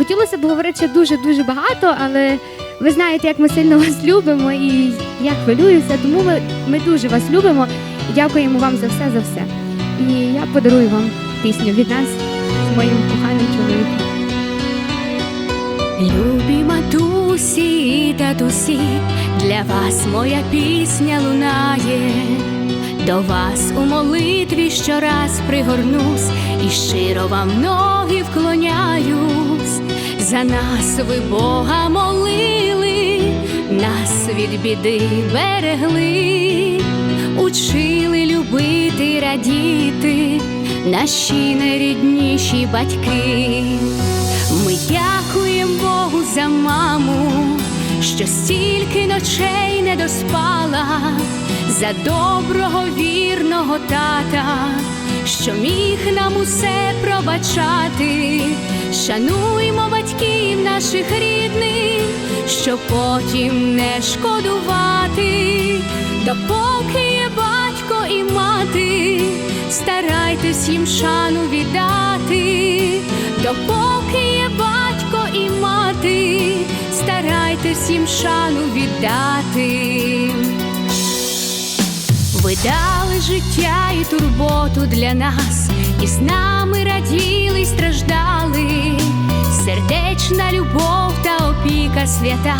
Хотілося б говорити ще дуже-дуже багато, але ви знаєте, як ми сильно вас любимо, і я хвилююся, тому ми, ми дуже вас любимо і дякуємо вам за все, за все. І я подарую вам пісню від нас з моїм коханим чоловіком. Любі матусі і татусі, для вас моя пісня лунає, до вас у молитві щораз пригорнусь і щиро вам ноги вклоняюсь. За нас ви Бога молили, нас від біди берегли, учили любити, радіти, наші найрідніші батьки. Ми дякуємо Богу за маму, що стільки ночей не доспала, за доброго вірного тата, що міг нам усе пробачати. Шануймо батьків наших рідних, щоб потім не шкодувати, допоки є батько і мати, старайтесь їм шану віддати, допоки є батько і мати, старайтесь їм шану віддати. Ви дали життя і турботу для нас, і з нами раділи страждали, сердечна любов та опіка свята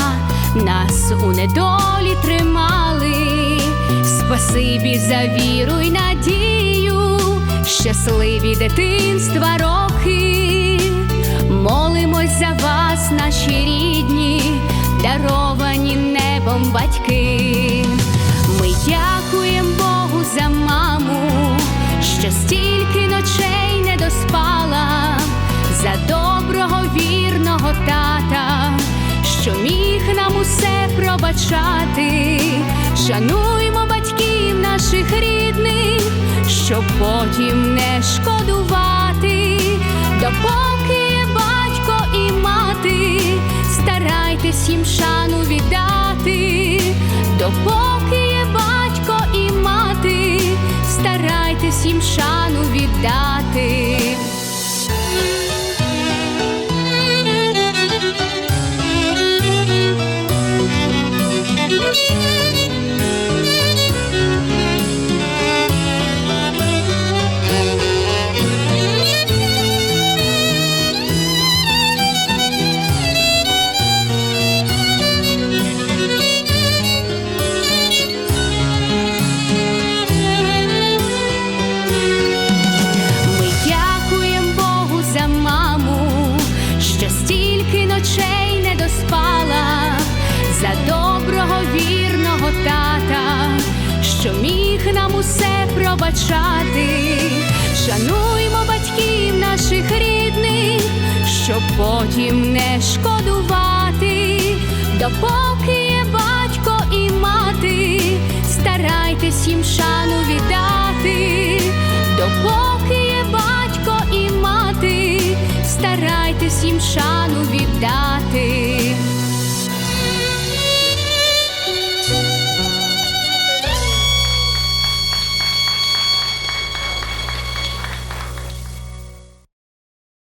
нас у недолі тримали, спасибі за віру й надію, щасливі дитинства роки, молимось за вас, наші рідні, даровані небом батьки. Ми дякуємо тата, що міг нам усе пробачати. Шануймо батьків наших рідних, щоб потім не шкодувати, допоки є батько і мати, старайтесь їм шану віддати, допоки є батько і мати, старайтесь їм шану віддати. Yeah. Міг нам усе пробачати. Шануймо батьків наших рідних, щоб потім не шкодувати, допоки є батько і мати, старайтесь їм шану віддати, допоки є батько і мати, старайтесь їм шану віддати.